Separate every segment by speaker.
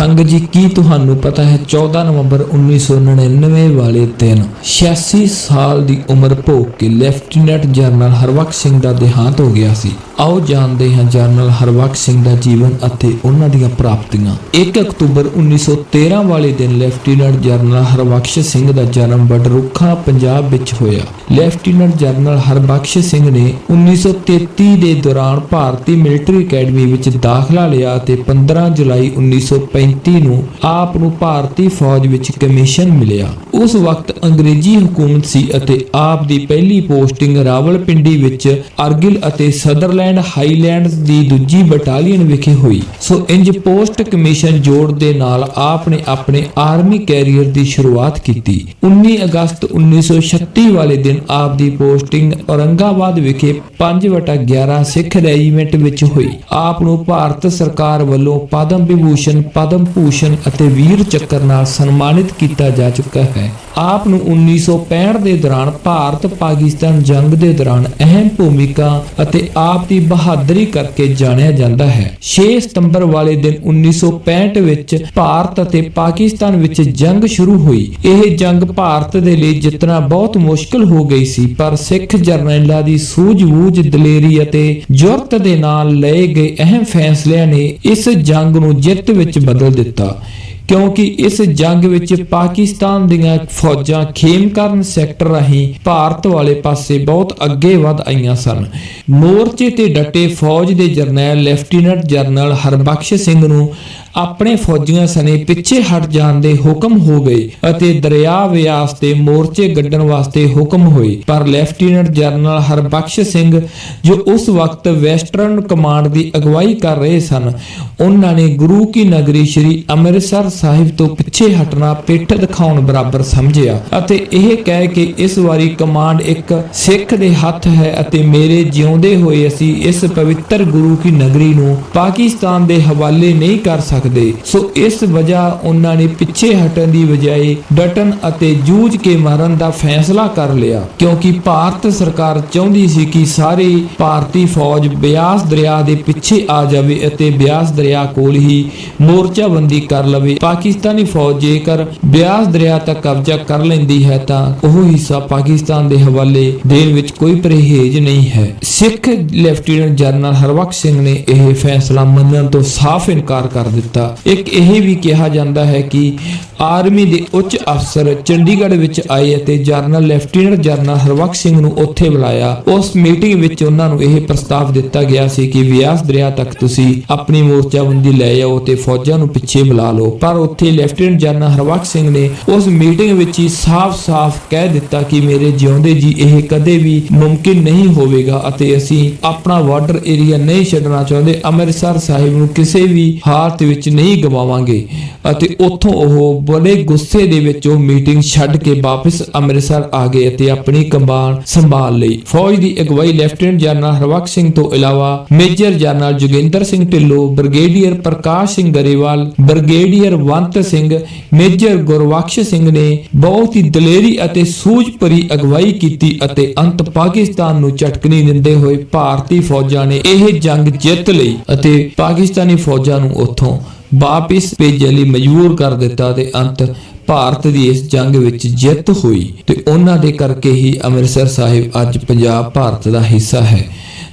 Speaker 1: ਸੰਗ ਜੀ, ਕੀ ਤੁਹਾਨੂੰ ਪਤਾ ਹੈ 14 ਨਵੰਬਰ 1999 ਵਾਲੇ ਦਿਨ 86 ਸਾਲ ਦੀ ਉਮਰ ਭੋਗ ਕੇ ਲੈਫਟੀਨੈਂਟ ਜਨਰਲ ਹਰਬਖਸ਼ ਸਿੰਘ ਦਾ ਦੇਹਾਂਤ ਹੋ ਗਿਆ ਸੀ। ਆਓ ਜਾਣਦੇ ਹਾਂ ਜਨਰਲ ਹਰਬਖਸ਼ ਸਿੰਘ ਦਾ ਜੀਵਨ ਅਤੇ ਉਹਨਾਂ ਦੀਆਂ ਪ੍ਰਾਪਤੀਆਂ। 1 ਅਕਤੂਬਰ 1913 ਵਾਲੇ ਦਿਨ ਲੈਫਟੀਨੈਂਟ ਜਨਰਲ ਹਰਬਖਸ਼ ਸਿੰਘ ਦਾ ਜਨਮ ਬਡਰੁੱਖਾਂ ਪੰਜਾਬ ਵਿੱਚ ਹੋਇਆ। ਲੈਫਟੀਨੈਂਟ ਜਨਰਲ ਹਰਬਖਸ਼ ਸਿੰਘ ਨੇ 1933 ਦੇ ਦੌਰਾਨ ਭਾਰਤੀ ਮਿਲਟਰੀ ਅਕੈਡਮੀ ਵਿੱਚ ਦਾਖਲਾ ਲਿਆ ਅਤੇ 15 ਜੁਲਾਈ 1935 ਨੂੰ ਆਪ ਨੂੰ ਭਾਰਤੀ ਫੌਜ ਵਿੱਚ ਕਮਿਸ਼ਨ ਮਿਲਿਆ। ਉਸ ਵਕਤ ਅੰਗਰੇਜ਼ੀ ਹਕੂਮਤ ਸੀ ਅਤੇ ਆਪ ਦੀ ਪਹਿਲੀ ਪੋਸਟਿੰਗ ਰਾਵਲਪਿੰਡੀ ਵਿੱਚ ਅਰਗਿਲ ਅਤੇ ਸਦਰਲੈਂਡ ਹਾਈਲੈਂਡਸ ਦੀ ਦੂਜੀ ਬਟਾਲੀਅਨ ਵਿਖੇ ਹੋਈ। ਸੋ ਇੰਜ ਪੋਸਟ ਕਮਿਸ਼ਨ ਜੋੜ ਦੇ ਨਾਲ ਆਪ ਨੇ ਆਪਣੇ ਆਰਮੀ ਕੈਰੀਅਰ ਦੀ ਸ਼ੁਰੂਆਤ ਕੀਤੀ। 19 ਅਗਸਤ 1936 ਵਾਲੇ ਦਿਨ ਆਪ ਦੀ ਪੋਸਟਿੰਗ ਔਰੰਗਾਬਾਦ ਵਿਖੇ 5/11 ਸਿੱਖ ਰੈਜੀਮੈਂਟ ਵਿੱਚ ਹੋਈ। ਆਪ ਨੂੰ ਭਾਰਤ ਸਰਕਾਰ ਵੱਲੋਂ ਪਦਮ ਵਿਭੂਸ਼ਣ ਪਦਮ ਭੂਸ਼ਣ ਅਤੇ ਵੀਰ ਚੱਕਰ ਨਾਲ ਸਨਮਾਨਿਤ ਕੀਤਾ ਜਾ ਚੁੱਕਾ ਹੈ। ਆਪ ਨੂੰ 1965 ਦੇ ਦੌਰਾਨ ਭਾਰਤ ਪਾਕਿਸਤਾਨ ਜੰਗ ਦੇ ਦੌਰਾਨ ਅਹਿਮ ਭੂਮਿਕਾ ਅਤੇ ਆਪ ਦੀ ਬਹਾਦਰੀ ਕਰਕੇ ਜਾਣਿਆ ਜਾਂਦਾ ਹੈ। 6 ਸਤੰਬਰ ਵਾਲੇ ਦਿਨ 1965 ਵਿੱਚ ਭਾਰਤ ਅਤੇ ਪਾਕਿਸਤਾਨ ਵਿੱਚ ਜੰਗ ਸ਼ੁਰੂ ਹੋਈ। ਇਹ ਜੰਗ ਭਾਰਤ ਦੇ ਲਈ ਜਿੱਤਣਾ ਬਹੁਤ ਮੁਸ਼ਕਲ ਹੋ ਗਈ ਸੀ, ਪਰ ਸਿੱਖ ਜਰਨੈਲਾਂ ਦੀ ਸੂਝ-ਬੂਝ, ਦਲੇਰੀ ਅਤੇ ਜੁਰਤ ਦੇ ਨਾਲ ਲਏ ਗਏ ਅਹਿਮ ਫੈਸਲਿਆਂ ਨੇ ਇਸ ਜੰਗ ਨੂੰ ਜਿੱਤ ਵਿੱਚ ਬਦਲ ਦਿੱਤਾ। ਕਿਉਂਕਿ ਇਸ ਜੰਗ ਵਿੱਚ ਪਾਕਿਸਤਾਨ ਦੀਆਂ ਫੌਜਾਂ ਖੇਮਕਰਨ ਸੈਕਟਰ ਰਾਹੀਂ ਭਾਰਤ ਵਾਲੇ ਪਾਸੇ ਬਹੁਤ ਅੱਗੇ ਵਧ ਆਈਆਂ ਸਨ। ਮੋਰਚੇ ਤੇ ਡਟੇ ਫੌਜ ਦੇ ਜਰਨੈਲ ਲੈਫਟੀਨੈਂਟ ਜਨਰਲ ਹਰਬਖਸ਼ ਸਿੰਘ ਨੂੰ ਆਪਣੇ ਫੌਜੀਆਂ ਸਨੇ ਪਿੱਛੇ ਹਟ ਜਾਣ ਦੇ ਹੁਕਮ ਹੋ ਗਏ ਅਤੇ ਦਰਿਆ ਵਿਆਸ ਤੇ ਮੋਰਚੇ ਗੱਡਣ ਵਾਸਤੇ ਹੁਕਮ ਹੋਏ। ਪਰ ਲੈਫਟੀਨੈਂਟ ਜਨਰਲ ਹਰਬਖਸ਼ ਸਿੰਘ, ਜੋ ਉਸ ਵਕਤ ਵੈਸਟਰਨ ਕਮਾਂਡ ਦੀ ਅਗਵਾਈ ਕਰ ਰਹੇ ਸਨ, ਉਹਨਾਂ ਨੇ ਗੁਰੂ ਕੀ ਨਗਰੀ ਸ੍ਰੀ ਅੰਮ੍ਰਿਤਸਰ ਸਾਹਿਬ ਤੋਂ ਪਿੱਛੇ ਹਟਣਾ ਪਿੱਠ ਦਿਖਾਉਣ ਬਰਾਬਰ ਸਮਝਿਆ ਅਤੇ ਇਹ ਕਹਿ ਕੇ ਇਸ ਵਾਰੀ ਕਮਾਂਡ ਇੱਕ ਸਿੱਖ ਦੇ ਹੱਥ ਹੈ ਅਤੇ ਮੇਰੇ ਜਿਉਂਦੇ ਹੋਏ ਅਸੀਂ ਇਸ ਪਵਿੱਤਰ ਗੁਰੂ ਕੀ ਨਗਰੀ ਨੂੰ ਪਾਕਿਸਤਾਨ ਦੇ ਹਵਾਲੇ ਨਹੀਂ ਕਰ ਸਕਦੇ। ਸਕਦੇ। ਸੋ ਇਸ ਵਜ੍ਹਾ ਉਹਨਾਂ ਨੇ ਪਿੱਛੇ ਹਟਣ ਦੀ ਬਜਾਏ ਡਟਨ ਅਤੇ ਜੂਝ ਕੇ ਮਾਰਨ ਦਾ ਫੈਸਲਾ ਕਰ ਲਿਆ। ਕਿਉਂਕਿ ਭਾਰਤ ਸਰਕਾਰ ਚਾਹੁੰਦੀ ਸੀ ਕਿ ਸਾਰੇ ਭਾਰਤੀ ਫੌਜ ਬਿਆਸ ਦਰਿਆ ਦੇ ਪਿੱਛੇ ਆ ਜਾਵੇ ਅਤੇ ਬਿਆਸ ਦਰਿਆ ਕੋਲ ਹੀ ਮੋਰਚਾਬੰਦੀ ਕਰ ਲਵੇ। ਪਾਕਿਸਤਾਨੀ ਫੌਜ ਜੇਕਰ ਬਿਆਸ ਦਰਿਆ ਤੱਕ ਕਬਜ਼ਾ ਕਰ ਲੈਂਦੀ ਹੈ ਤਾਂ ਉਹ ਹਿੱਸਾ ਪਾਕਿਸਤਾਨ ਦੇ ਹਵਾਲੇ ਦੇਣ ਵਿੱਚ ਕੋਈ ਪਰਹੇਜ਼ ਨਹੀਂ ਹੈ। ਸਿੱਖ ਲੈਫਟੀਨੈਂਟ ਜਨਰਲ ਹਰਬਖਸ਼ ਸਿੰਘ ਨੇ ਇਹ ਫੈਸਲਾ ਮੰਨਣ ਤੋਂ ਸਾਫ਼ ਇਨਕਾਰ ਕਰ ਦਿੱਤਾ। ਇੱਕ ਇਹ ਵੀ ਕਿਹਾ ਜਾਂਦਾ ਹੈ ਕਿ ਆਰਮੀ ਦੇ ਉੱਚ ਅਫਸਰ ਚੰਡੀਗੜ੍ਹ ਵਿੱਚ ਆਏ ਅਤੇ general lieutenant general Harbaksh Singh ਨੂੰ ਉੱਥੇ ਬੁਲਾਇਆ। ਉਸ ਮੀਟਿੰਗ ਵਿੱਚ ਉਹਨਾਂ ਨੂੰ ਇਹ ਪ੍ਰਸਤਾਵ ਦਿੱਤਾ ਗਿਆ ਸੀ ਕਿ ਬਿਆਸ ਦਰਿਆ ਤੱਕ ਤੁਸੀਂ ਆਪਣੀ ਮੋਰਚਾਬੰਦੀ ਲੈ ਜਾਓ ਤੇ ਫੌਜਾਂ ਨੂੰ ਪਿੱਛੇ ਬੁਲਾ ਲਓ। ਪਰ ਉੱਥੇ ਲੈਫਟੀਨੈਂਟ ਜਨਰਲ ਹਰਬਖਸ਼ ਸਿੰਘ ਨੇ ਉਸ ਮੀਟਿੰਗ ਵਿੱਚ ਹੀ ਸਾਫ਼-ਸਾਫ਼ ਕਹਿ ਦਿੱਤਾ ਕਿ ਮੇਰੇ ਜਿਉਂਦੇ ਜੀ ਇਹ ਕਦੇ ਵੀ ਮੁਮਕਿਨ ਨਹੀਂ ਹੋਵੇਗਾ ਅਤੇ ਅਸੀਂ ਆਪਣਾ ਬਾਰਡਰ ਏਰੀਆ ਨਹੀਂ ਛੱਡਣਾ ਚਾਹੁੰਦੇ। ਅੰਮ੍ਰਿਤਸਰ ਸਾਹਿਬ ਨੂੰ ਕਿਸੇ ਵੀ ਹਾਲਤ ਵਿੱਚ ਨਹੀਂ ਗਵਾਵਾਂਗੇ। ਅਤੇ ਉੱਥੋਂ ਉਹ ਬੜੇ ਗੁੱਸੇ ਦੇ ਵਿੱਚ ਉਹ ਮੀਟਿੰਗ ਛੱਡ ਕੇ ਵਾਪਸ ਅੰਮ੍ਰਿਤਸਰ ਆ ਗਏ ਅਤੇ ਆਪਣੀ ਕੰਬਾਨ ਸੰਭਾਲ ਲਈ। ਫੌਜ ਦੀ ਅਗਵਾਈ ਲੈਫਟੀਨੈਂਟ ਜਨਰਲ ਹਰਬਖਸ਼ ਸਿੰਘ ਤੋਂ ਇਲਾਵਾ major general Joginder Singh Dhillon, brigadier Prakash Singh Grewal, brigadier Vant Singh, major Gurbaksh Singh ਨੇ ਬਹੁਤ ਹੀ ਦਲੇਰੀ ਅਤੇ ਸੂਝ ਭਰੀ ਅਗਵਾਈ ਕੀਤੀ ਅਤੇ ਅੰਤ ਪਾਕਿਸਤਾਨ ਨੂੰ ਝਟਕਣੀ ਦਿੰਦੇ ਹੋਏ ਭਾਰਤੀ ਫੌਜਾਂ ਨੇ ਇਹ ਜੰਗ ਜਿੱਤ ਲਈ ਅਤੇ ਪਾਕਿਸਤਾਨੀ ਫੌਜਾਂ ਨੂੰ ਉੱਥੋਂ ਵਾਪਿਸ ਭੇਜਣ ਲਈ ਮਜਬੂਰ ਕਰ ਦਿੱਤਾ ਤੇ ਅੰਤ ਭਾਰਤ ਦੀ ਇਸ ਜੰਗ ਵਿੱਚ ਜਿੱਤ ਹੋਈ ਤੇ ਉਹਨਾਂ ਦੇ ਕਰਕੇ ਹੀ ਅੰਮ੍ਰਿਤਸਰ ਸਾਹਿਬ ਅੱਜ ਪੰਜਾਬ ਭਾਰਤ ਦਾ ਹਿੱਸਾ ਹੈ।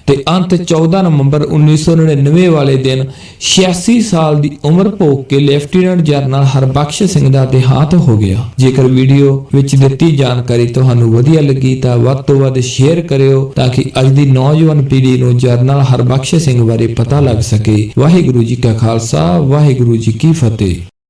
Speaker 1: ਤੇ ਅੰਤ 14 ਨਵੰਬਰ 1999 ਵਾਲੇ ਦਿਨ 86 ਸਾਲ ਦੀ ਉਮਰ ਭੋਗ ਕੇ ਲੈਫਟੀਨੈਂਟ ਜਨਰਲ ਹਰਬਖਸ਼ ਸਿੰਘ ਦਾ ਦੇਹਾਂਤ ਹੋ ਗਿਆ। ਜੇਕਰ ਵੀਡੀਓ ਵਿੱਚ ਦਿੱਤੀ ਜਾਣਕਾਰੀ ਤੁਹਾਨੂੰ ਵਧੀਆ ਲੱਗੀ ਤਾਂ ਵੱਧ ਤੋਂ ਵੱਧ ਸ਼ੇਅਰ ਕਰਿਓ ਤਾਂ ਕਿ ਅੱਜ ਦੀ ਨੌਜਵਾਨ ਪੀੜ੍ਹੀ ਨੂੰ ਜਨਰਲ ਹਰਬਖਸ਼ ਸਿੰਘ ਬਾਰੇ ਪਤਾ ਲੱਗ ਸਕੇ। ਵਾਹਿਗੁਰੂ ਜੀ ਕਾ ਖਾਲਸਾ, ਵਾਹਿਗੁਰੂ ਜੀ ਕੀ ਫਤਿਹ।